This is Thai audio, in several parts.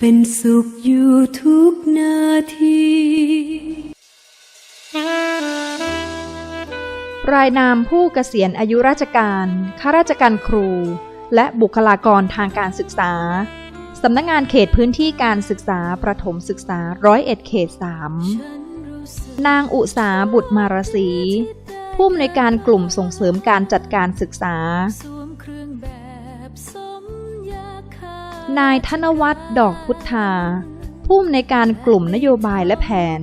เป็นสุขอยู่ทุกนาทีรายนามผู้เกษียณอายุราชการ ข้าราชการครู และบุคลากรทางการศึกษา สำนักงงานเขตพื้นที่การศึกษาประถมศึกษาร้อยเอ็ดเขต3นางอุสาบุตรมารสี ผู้อำนวยการกลุ่มส่งเสริมการจัดการศึกษา นายธนวัฒน์ดอกพุทธาผู้อำนการกลุ่มนโยบายและแผน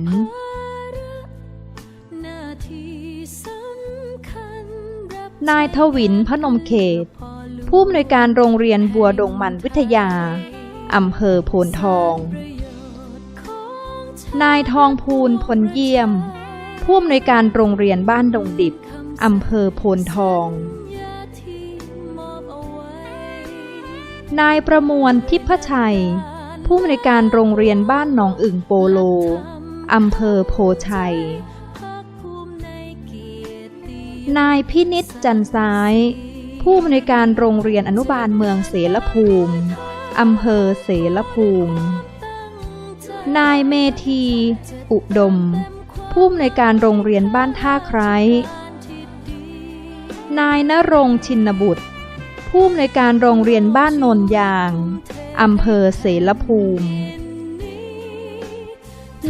นายทวินพนมเขต ผู้อำนการโรงเรียนบัวดงมันวิทยา อำเภอโพนทองประโยชน์ของนายทองพูนพลเยี่ยม ผู้อำนการโรงเรียนบ้านดงดิบ อำเภอโพนทอง นายประมวลทิพชัย ผู้อำนการโรงเรียนบ้านหนองอึ่งโปโลอำเภอโพชัย นายพินิษจันซ้าย ผู้อำนการโรงเรียนอนุบาลเมืองเสรภูมิอำเภอเสรภูมิ นายเมธี อุดม ผู้อำนวยการโรงเรียนบ้านท่าไคร้ นายนรงชินบุตร ผู้อำนวยการโรงเรียนบ้านโนนยางอำเภอเสรภูมิ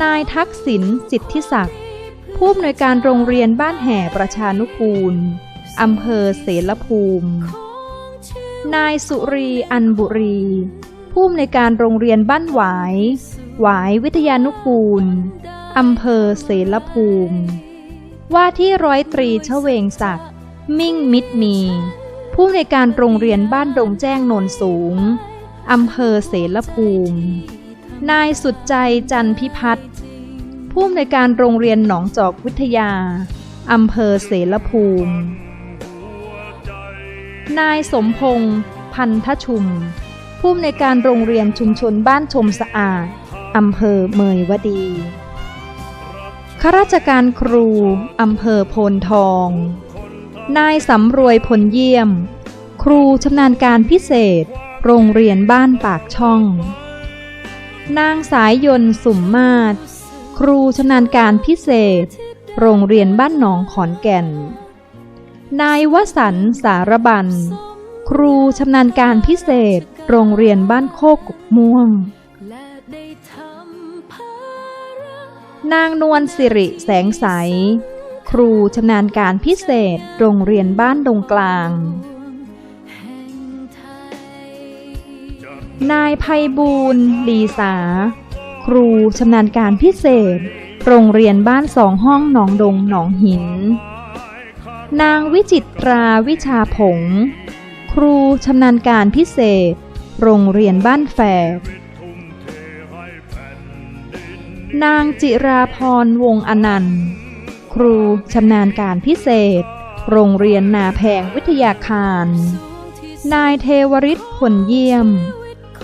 นายทักษิณสิทธิศักดิ์ผู้อำนวยการโรงเรียนบ้านแห่ประชานุกูลอำเภอเสรภูมิ นายสุรีอันบุรี ผู้อำนวยการโรงเรียนบ้านหวาย หวายวิทยานุกูลอำเภอเสรภูมิ ว่าที่ร้อยตรีชเวงศักดิ์มิ่งมิตรมี ผู้อำนการโรงเรียนบ้านดงแจ้งโนนสูง อำเภอเสรภูมิ นายสุดใจจันพิพัฒน์ผู้อำนการโรงเรียนหนองจอกวิทยา อำเภอเสรภูมิ นายสมพงษ์พันธชุม ผู้อำนการโรงเรียนชุมชนบ้านชมสะอาด อำเภอเมยวดีข้าราชการครู อำเภอโพนทอง นายสำรวยพลเยี่ยม ครูชำนาญการพิเศษ โรงเรียนบ้านปากช่อง นางสายยนต์สุมมาศครูชำนาญการพิเศษ โรงเรียนบ้านหนองขอนแก่น นายวสันต์สารบัน ครูชำนาญการพิเศษ โรงเรียนบ้านโคกกม่วง นางนวลสิริแสงใส ครูชำนาญการพิเศษโรงเรียนบ้านดงกลาง นายภัยบูลย์ลีสา ครูชำนาญการพิเศษ โรงเรียนบ้านสองห้องหนองดงหนองหิน นางวิจิตราวิชาผง ครูชำนาญการพิเศษ โรงเรียนบ้านแฝกนางจิราพรวงอนันต์ ครูชำนาญการพิเศษ โรงเรียนนาแพงวิทยาคาร นายเทวริศผลเยี่ยม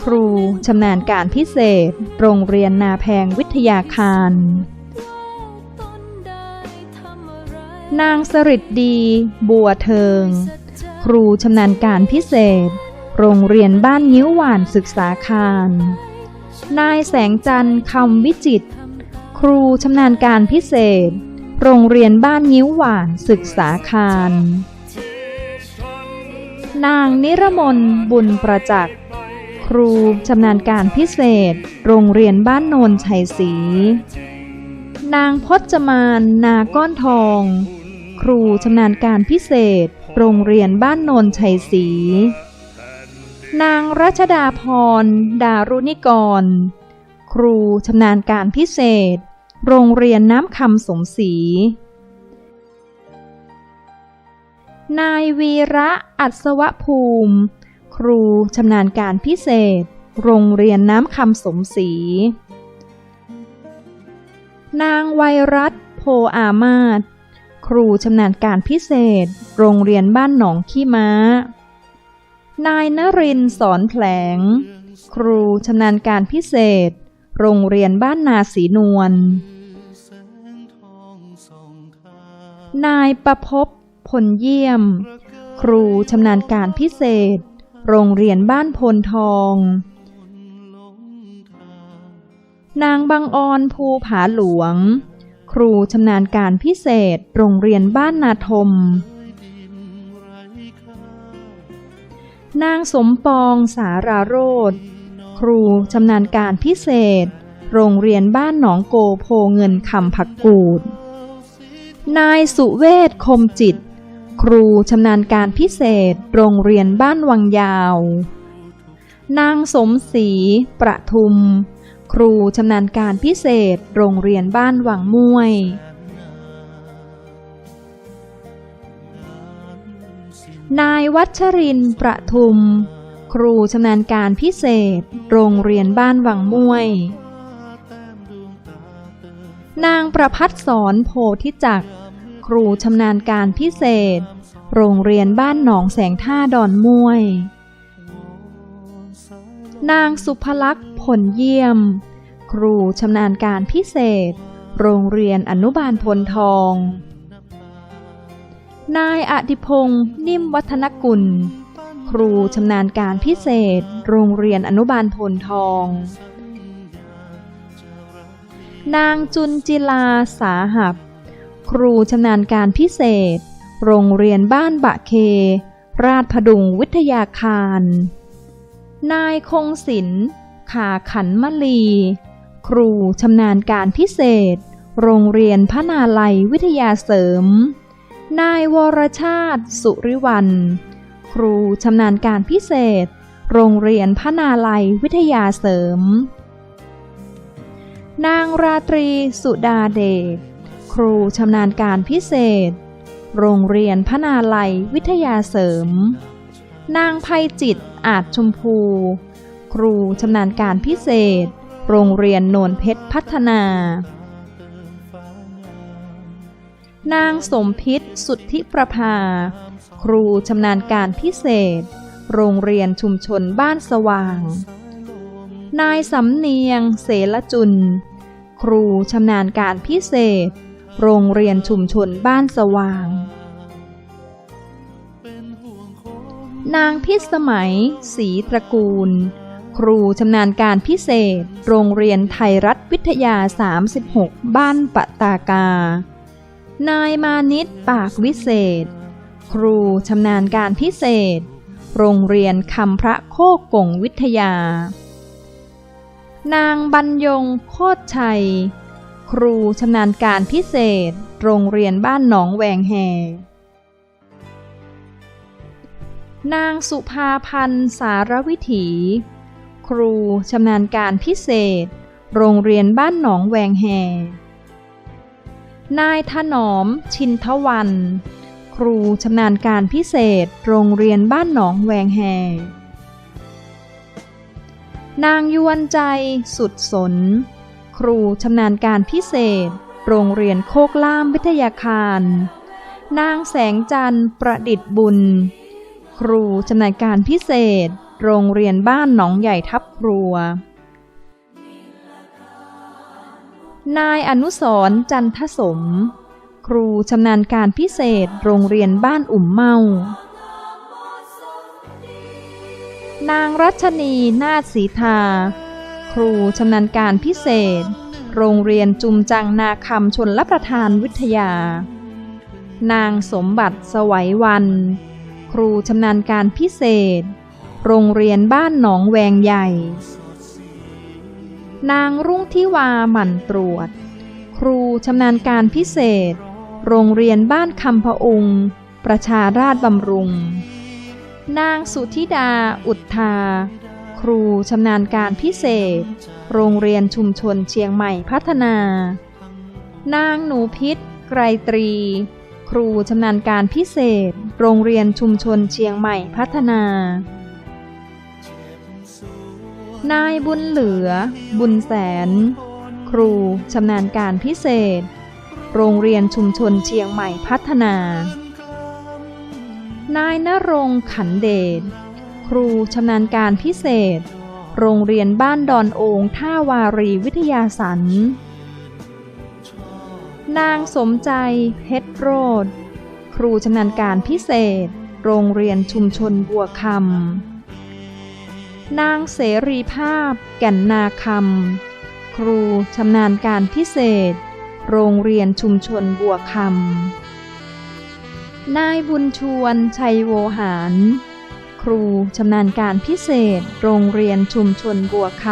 ครูชำนาญการพิเศษ โรงเรียนนาแพงวิทยาคาร นางสริดดี บัวเทิง ครูชำนาญการพิเศษ โรงเรียนบ้านยิ้วหวานศึกษาคาร นายแสงจันทร์คำวิจิต ครูชำนาญการพิเศษ โรงเรียนบ้านยิ้วหวานศึกษาคาร นางนิรมนบุญประจักษ์คครูชำนาญการพิเศษ โรงเรียนบ้านโนนชัยศรี นางพจมานนาก้อนทอง ครูชำนาญการพิเศษ โรงเรียนบ้านโนนชัยศรี นางรัชดาพร ดารุณิกร ครูชำนาญการพิเศษ โรงเรียนน้ำคำสมศรี นายวีระอัศวภูมิ ครูชำนาญการพิเศษ โรงเรียนน้ำคำสมศรี นางวัยรัตโพอามาศครูชำนาญการพิเศษ โรงเรียนบ้านหนองขี้ม้า นายนรินสอนแผลง ครูชำนาญการพิเศษ โรงเรียนบ้านนาสีนวล นายประพบพลเยี่ยม ครูชำนาญการพิเศษ โรงเรียนบ้านพลทอง นางบางออนภูผาหลวง ครูชำนาญการพิเศษ โรงเรียนบ้านนาทม นางสมปองสาราโรธ ครูชำนาญการพิเศษ โรงเรียนบ้านหนองโกโพเงินคำผักกูด นายสุเวศคมจิต ครูชำนาญการพิเศษ โรงเรียนบ้านวังยาว นางสมศรีประทุม ครูชำนาญการพิเศษ โรงเรียนบ้านวังม่วยนายวัชรินประทุม ครูชำนาญการพิเศษ โรงเรียนบ้านวังม่วย นางประพัฒสอนโพธิจักครูชำนาญการพิเศษ โรงเรียนบ้านหนองแสงท่าดอนม่วย นางสุภลักษ์ผลเยี่ยม ครูชำนาญการพิเศษ โรงเรียนอนุบาลพลทอง นายอดิพงศ์นิ่มวัฒนกุล ครูชำนาญการพิเศษ โรงเรียนอนุบาลพลทอง นางจุนจิลาสาหับ ครูชำนาญการพิเศษ โรงเรียนบ้านบะเค ราชพดุงวิทยาคาร นายคงศิลป์ขาขันมลี ครูชำนาญการพิเศษ โรงเรียนพระนาลัยวิทยาเสริม นายวรชาติสุริวัน ครูชำนาญการพิเศษ โรงเรียนพนาลัยวิทยาเสริม นางราตรีสุดาเดชครูชำนาญการพิเศษ โรงเรียนพนาลัยวิทยาเสริม นางภัยจิตอาจชมพู ครูชำนาญการพิเศษ โรงเรียนโนนเพชรพัฒนา นางสมพิษสุทธิประภา ครูชำนาญการพิเศษ โรงเรียนชุมชนบ้านสว่าง นายสำเนียง เสลจุลครูชำนาญการพิเศษ โรงเรียนชุมชนบ้านสว่าง นางพิสมัยศรีตระกูล ครูชำนาญการพิเศษ โรงเรียนไทยรัฐวิทยา 36 บ้านปะตากา นายมานิตปากวิเศษ ครูชำนาญการพิเศษ โรงเรียนคำพระโคกกงวิทยา นางบรรยงโคตชัย ครูชำนาญการพิเศษ โรงเรียนบ้านหนองแวงแหนางสุภาพันธ์สารวิถี ครูชำนาญการพิเศษ โรงเรียนบ้านหนองแวงแหนายถนอมชินทวัน ครูชำนาญการพิเศษ โรงเรียนบ้านหนองแวงแหนางยวนใจสุดสน ครูชำนาญการพิเศษ โรงเรียนโคกล่ามวิทยาคาร นางแสงจันทร์ประดิษฐ์บุญ ครูชำนาญการพิเศษ โรงเรียนบ้านหนองใหญ่ทับครัว นายอนุสรจันทสม ครูชำนาญการพิเศษโรงเรียนบ้านอุ่มเมา นางรัชนีนาศีทา ครูชำนาญการพิเศษ โรงเรียนจุมจังนาคำชนรับประทานวิทยา นางสมบัติสวัยวัน ครูชำนาญการพิเศษ โรงเรียนบ้านหนองแวงใหญ่ นางรุ่งทิวาหมั่นตรวจครูชำนาญการพิเศษ โรงเรียนบ้านคำพะอุงประชาราชบำรุง นางสุธิดาอุทธา ครูชำนาญการพิเศษ โรงเรียนชุมชนเชียงใหม่พัฒนา นางหนูพิษไกรตรี ครูชำนาญการพิเศษ โรงเรียนชุมชนเชียงใหม่พัฒนา นายบุญเหลือ บุญแสน ครูชำนาญการพิเศษ โรงเรียนชุมชนเชียงใหม่พัฒนา นายนรงขันเดช ครูชำนาญการพิเศษ โรงเรียนบ้านดอนโองท่าวารีวิทยาสันนางสมใจเพชรโรด ครูชำนาญการพิเศษ โรงเรียนชุมชนบัวคำนางเสรีภาพ แก่นนาคำครูชำนาญการพิเศษ โรงเรียนชุมชนบัวคำ นายบุญชวน ชัยโวหาร ครูชำนาญการพิเศษ โรงเรียนชุมชนบัวค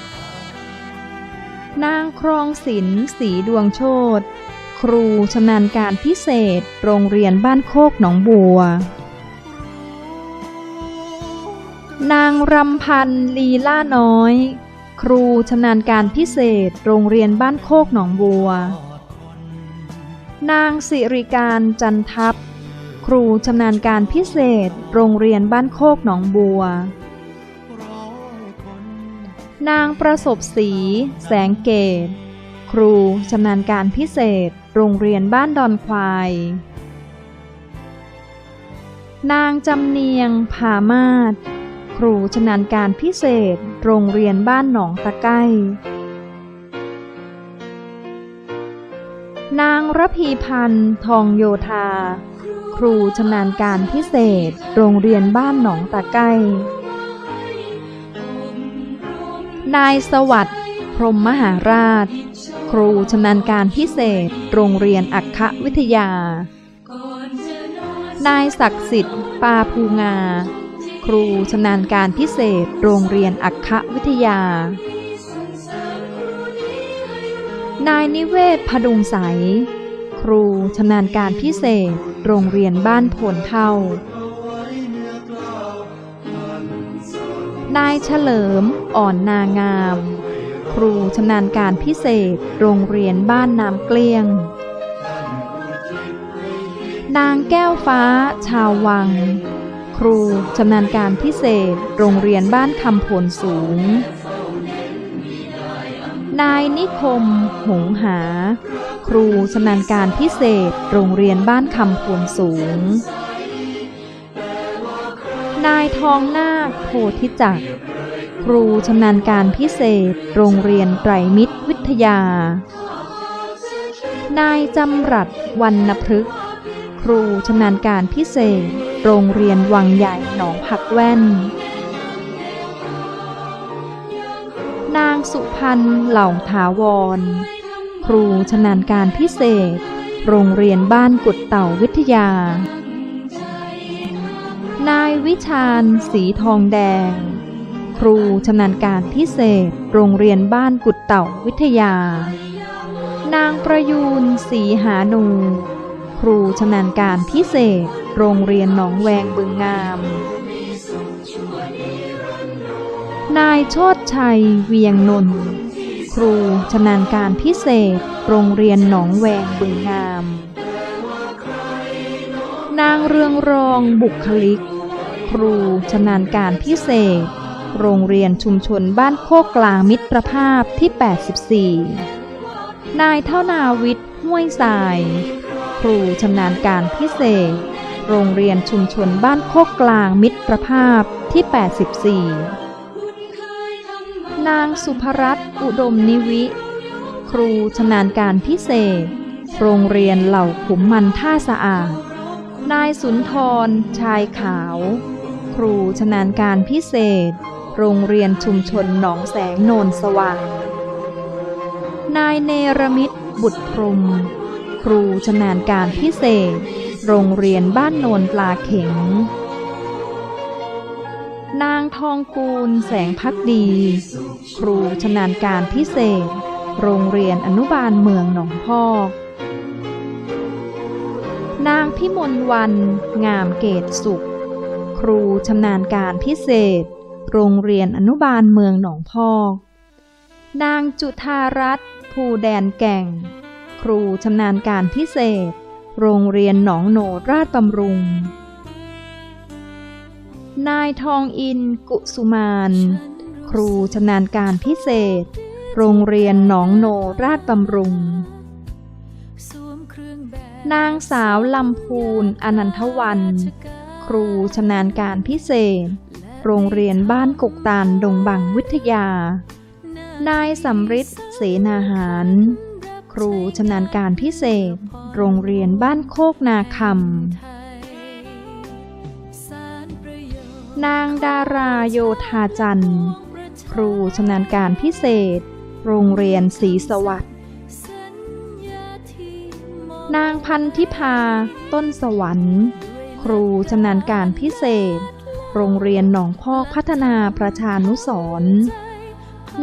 ำ นางครองศิลป์สีดวงโชตครูชำนาญการพิเศษ โรงเรียนบ้านโคกหนองบัว นางรำพันลีล่าน้อย ครูชำนาญการพิเศษ โรงเรียนบ้านโคกหนองบัว นางสิริการจันทัพครูชำนาญการพิเศษ โรงเรียนบ้านโคกหนองบัว นางประสบศรีแสงเกต ครูชำนาญการพิเศษ โรงเรียนบ้านดอนควาย นางจำเนียงผามาศ รูชำนาญการพิเศษ โรงเรียนบ้านหนองตะไก้นางระพีพันธ์ทองโยธา ครูชำนาญการพิเศษ โรงเรียนบ้านหนองตะไก้ นายสวัสดิ์พรมมหาราช ครูชำนาญการพิเศษ โรงเรียนอักขวิทยา นายศักดิ์สิทธิ์ปาภูงา รูชำนาญการพิเศษโรงเรียนอักขวิทยา นายนิเวศพดุงใส ครูชำนาญการพิเศษ โรงเรียนบ้านโพนเท่า นายเฉลิมอ่อนนางาม ครูชำนาญการพิเศษ โรงเรียนบ้านน้ำเกลี้ยงนางแก้วฟ้าชาววัง ครูชำนาญการพิเศษ โรงเรียนบ้านคำผลสูง นายนิคม หงหา ครูชำนาญการพิเศษ โรงเรียนบ้านคำผลสูง นายทองนาคโพธิจักร ครูชำนาญการพิเศษ โรงเรียนไตรมิตรวิทยา นายจำรัดวรรณพฤกษ์ครูชำนาญการพิเศษ โรงเรียนวังใหญ่หนองผักแว่น นางสุพันธ์เหล่าถาวร ครูชำนาญการพิเศษ โรงเรียนบ้านกุดเต่าวิทยา นายวิชาญสีทองแดง ครูชำนาญการพิเศษ โรงเรียนบ้านกุดเต่าวิทยา นางประยูนศรีหานู ครูชำนาญการพิเศษ โรงเรียนหนองแวงบึงงาม นายโชติชัยเวียงนนท์ครูชำนาญการพิเศษ โรงเรียนหนองแวงบึงงาม นางเรืองรองบุคลิก ครูชำนาญการพิเศษ โรงเรียนชุมชนบ้านโคกกลางมิตรภาพที่ 84 นายเท่านาวิทย์ห้วยทราย ครูชำนาญการพิเศษ โรงเรียนชุมชนบ้านโคกกลางมิตรภาพที่ 84 นางสุภรัตน์อุดมนิวิ ครูชำนาญการพิเศษ โรงเรียนเหล่าขุมมันท่าสะอาด นายสุนทร ชายขาว ครูชำนาญการพิเศษ โรงเรียนชุมชนหนองแสงโนนสว่าง นายเนรมิตบุตรพรม ครูชำนาญการพิเศษ โรงเรียนบ้านโนนปลาเข็ง นางทองกูลแสงพักดี ครูชำนาญการพิเศษ โรงเรียนอนุบาลเมืองหนองพอกนางพิมลวัน งามเกตสุข ครูชำนาญการพิเศษ โรงเรียนอนุบาลเมืองหนองพอกนางจุธารัตน์ภูแดนแก่ง ครูชำนาญการพิเศษ โรงเรียนหนองโหนดราชบำรุง นายทองอินกุสุมาน ครูชำนาญการพิเศษ โรงเรียนหนองโนราชบำรุง นางสาวลำพูนอนันทวัน ครูชำนาญการพิเศษ โรงเรียนบ้านกกตาลดงบังวิทยา นายสำริดเสนาหาร ครูชำนาญการพิเศษ โรงเรียนบ้านโคกนาคำนางดาราโยธาจันทร์ ครูชำนาญการพิเศษ โรงเรียนศรีสวัสดิ์นางพันธิพา ต้นสวรรค์ ครูชำนาญการพิเศษ โรงเรียนหนองพอกพัฒนาประชานุสรณ์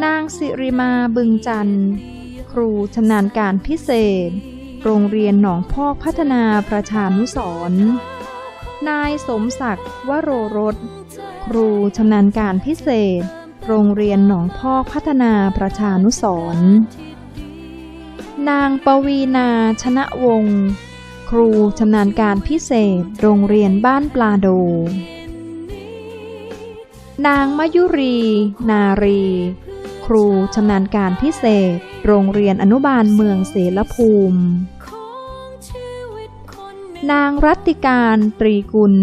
นางสิริมาบึงจันทร์ ครูชำนาญการพิเศษ โรงเรียนหนองพอกพัฒนาประชานุสรณ์นายสมศักดิ์วโรรส ครูชำนาญการพิเศษ โรงเรียนหนองพอกพัฒนาประชานุสรณ์นางปวีนาชนะวงศ์ครูชำนาญการพิเศษ โรงเรียนบ้านปลาโด นางมยุรี นารี ครูชำนาญการพิเศษ โรงเรียนอนุบาลเมืองเสรภูมิ นางรัตติการตรีกุล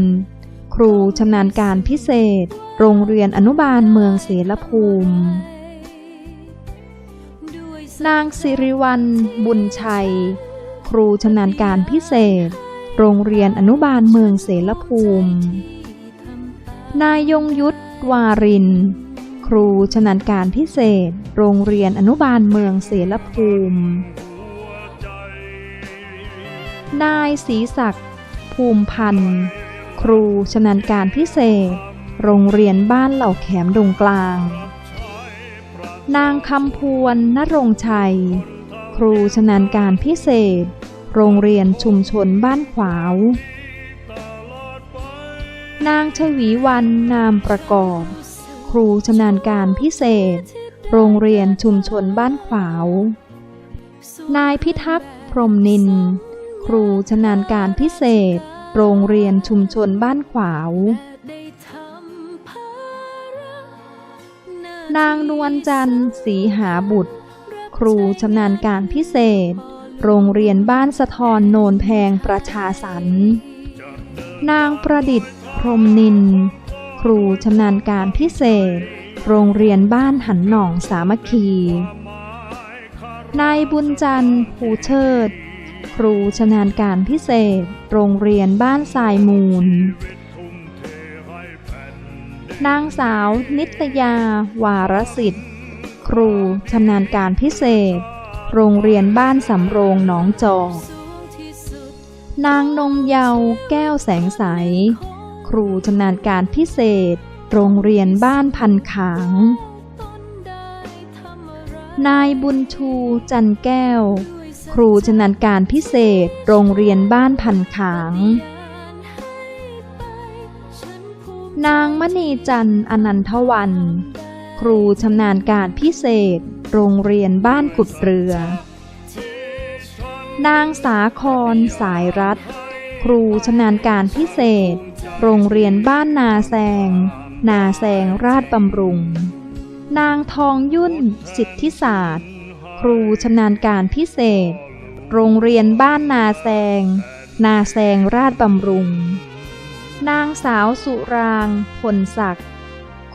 ครูชำนาญการพิเศษ โรงเรียนอนุบาลเมืองเสรภูมิ นางสิริวัลบุญชัย ครูชำนาญการพิเศษ โรงเรียนอนุบาลเมืองเสรภูมิ นายยงยุทธวาริน ครูชำนาญการพิเศษ โรงเรียนอนุบาลเมืองเสรภูมิ นายศรีศักดิ์ภูมิพันธ์ ครูชำนาญการพิเศษ โรงเรียนบ้านเหล่าแขมดงกลาง นางคำพวนนรงชัย ครูชำนาญการพิเศษ โรงเรียนชุมชนบ้านขวาว นางชวีวันนามประกอบ รูชำนาญการพิเศษ โรงเรียนชุมชนบ้านขวาว นายพิทักษ์พรมนิน ครูชำนาญการพิเศษ โรงเรียนชุมชนบ้านขวาว นางนวลจันทร์ศรีหาบุตร ครูชำนาญการพิเศษ โรงเรียนบ้านสะทอนโนนแพงประชาสรรนางประดิษฐ์พรมนินท ร์ครูชำนาญการพิเศษ โรงเรียนบ้านหันหนองสามัคคี นายบุญจันทร์ภูเชิด ครูชำนาญการพิเศษ โรงเรียนบ้านทรายมูล นางสาวนิตยา วารสิทธิ์ ครูชำนาญการพิเศษ โรงเรียนบ้านสำโรงหนองจอกนางนงเยาว์แก้วแสงใส ครูชำนาญการพิเศษ โรงเรียนบ้านพันขาง นายบุญชูจันแก้ว ครูชำนาญการพิเศษ โรงเรียนบ้านพันขาง นางมณีจันอนันทวัน ครูชำนาญการพิเศษ โรงเรียนบ้านกุดเรือ นางสาครสายรัฐครูชำนาญการพิเศษ โรงเรียนบ้านนาแซง นาแซงราชบำรุง นางทองยุ่น สิทธิศาสตร์ ครูชำนาญการพิเศษ โรงเรียนบ้านนาแซง นาแซงราชบำรุง นางสาวสุรางพลศักดิ์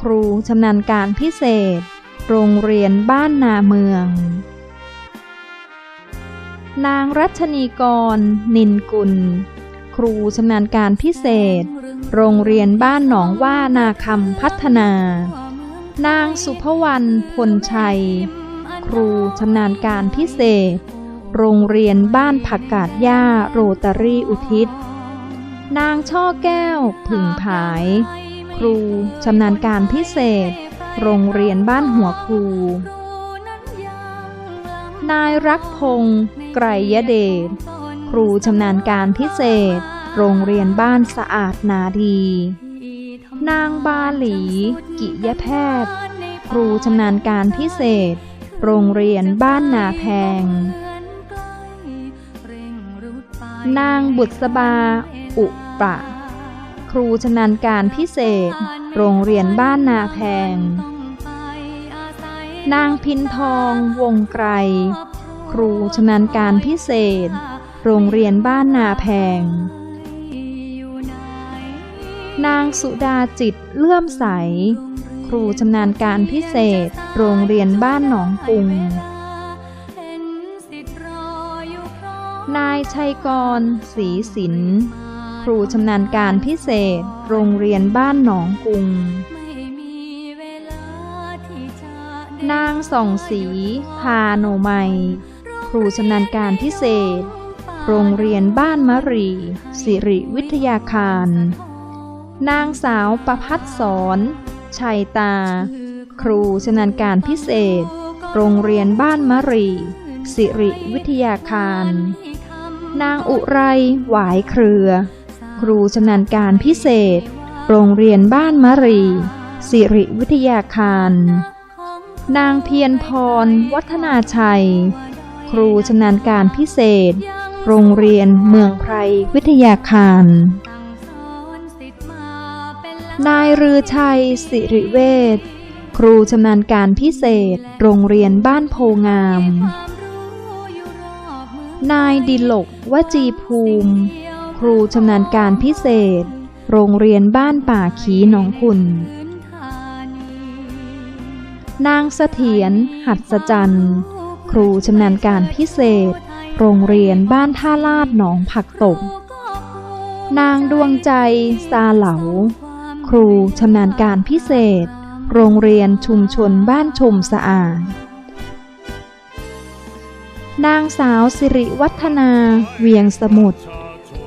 ครูชำนาญการพิเศษ โรงเรียนบ้านนาเมือง นางรัชนีกร นินกุล ครูชำนาญการพิเศษ โรงเรียนบ้านหนองว่านาคำพัฒนา นางสุภวรรณพลชัย ครูชำนาญการพิเศษ โรงเรียนบ้านผักกาดหญ้าโรตารี่อุทิศ นางช่อแก้วผึ่งผายคครูชำนาญการพิเศษ โรงเรียนบ้านหัวครู นายรักพงศ์ไกรยเดช ครูชำนาญการพิเศษ โรงเรียนบ้านสะอาดนาดี นางบาหลี กิยแพทย์ ครูชำนาญการพิเศษ โรงเรียนบ้านนาแพง นางบุษบา อุปะ ครูชำนาญการพิเศษ โรงเรียนบ้านนาแพง นางพินทองวงไกร ครูชำนาญการพิเศษโรงเรียนบ้านนาแพง นางสุดาจิตเลื่อมใส ครูชำนาญการพิเศษ โรงเรียนบ้านหนองกุง นายชัยกรศรีศิลป์ครูชำนาญการพิเศษ โรงเรียนบ้านหนองกุง นางส่องศรีพาโนไมยครูชำนาญการพิเศษ โรงเรียนบ้านมะรี สิริวิทยาคาร นางสาวประพัดสอนชัยตา ครูชำนาญการพิเศษ โรงเรียนบ้านมะรี สิริวิทยาคาร นางอุไรหวายเครือ ครูชำนาญการพิเศษ โรงเรียนบ้านมะรี สิริวิทยาคาร นางเพียรพร วัฒนาชัย ครูชำนาญการพิเศษ โรงเรียนเมืองไพรวิทยาคาร นายรือชัย สิริเวชครูชำนาญการพิเศษ โรงเรียนบ้านโพงาม นายดิลกวจีภูมิ ครูชำนาญการพิเศษ โรงเรียนบ้านป่าขีหนองขุนนางเสถียรหัดสจันครูชำนาญการพิเศษ โรงเรียนบ้านท่าลาดหนองผักตบนางดวงใจซาเหลา ครูชำนาญการพิเศษ โรงเรียนชุมชนบ้านชมสะอาด นางสาวสิริวัฒนา เวียงสมุทร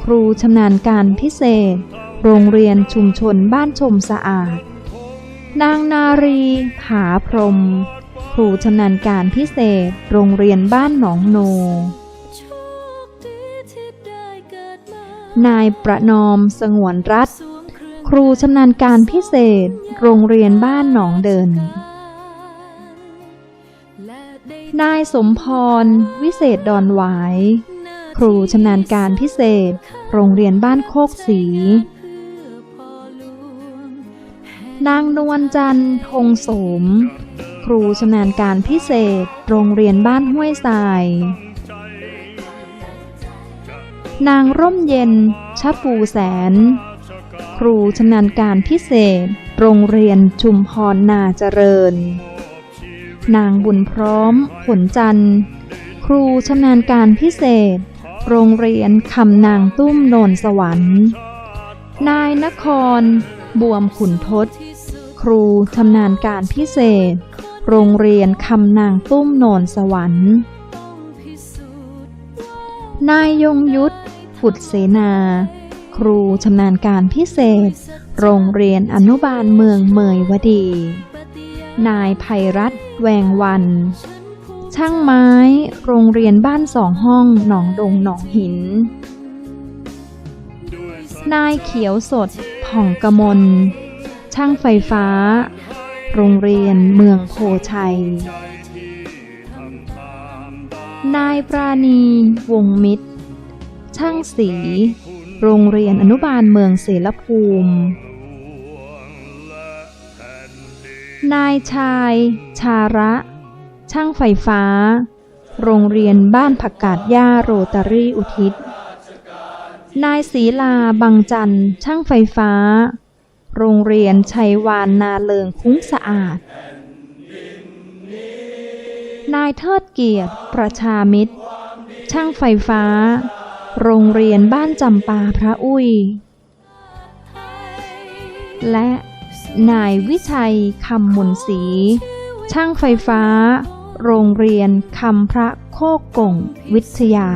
ครูชำนาญการพิเศษ โรงเรียนชุมชนบ้านชมสะอาด นางนารีผาพรม ครูชำนาญการพิเศษ โรงเรียนบ้านหนองโนนายประนอมสงวนรัฐ รูชำนาญการพิเศษ โรงเรียนบ้านหนองเดิน นายสมพร วิเศษดอนหวาย ครูชำนาญการพิเศษ โรงเรียนบ้านโคกสี นางนวลจันทร์ธงสม ครูชำนาญการพิเศษ โรงเรียนบ้านห้วยทราย นางร่มเย็นชะปูแสน ครูชำนาญการพิเศษ โรงเรียนชุมพรนาเจริญ นางบุญพร้อม ผลจันทร์ ครูชำนาญการพิเศษ โรงเรียนคำนางตุ้มโนนสวรรค์ นายนคร บวมขุนทศ ครูชำนาญการพิเศษ โรงเรียนคำนางตุ้มโนนสวรรค์ นายยงยุทธบุตรเสนา ครูชำนาญการพิเศษ โรงเรียนอนุบาลเมืองเมยวดี นายภัยรัตน์แวงวัน ช่างไม้ โรงเรียนบ้านสองห้องหนองดงหนองหิน นายเขียวสดผ่องกมล ช่างไฟฟ้า โรงเรียนเมืองโพชัย นายปราณีวงมิตร ช่างสี โรงเรียนอนุบาลเมืองเสรภูมิ นายชาย ชาระ ช่างไฟฟ้า โรงเรียนบ้านผักกาดหญ้าโรตารี่อุทิศ นายศรีลาบังจันช่างไฟฟ้า โรงเรียนชัยวานนาเลิงคุ้งสะอาด นายเทิดเกียรติประชามิตร ช่างไฟฟ้า โรงเรียนบ้านจำปาพระอุ้ย และนายวิชัยคำมุนศรีช่างไฟฟ้า โรงเรียนคำพระโคกกงวิทยา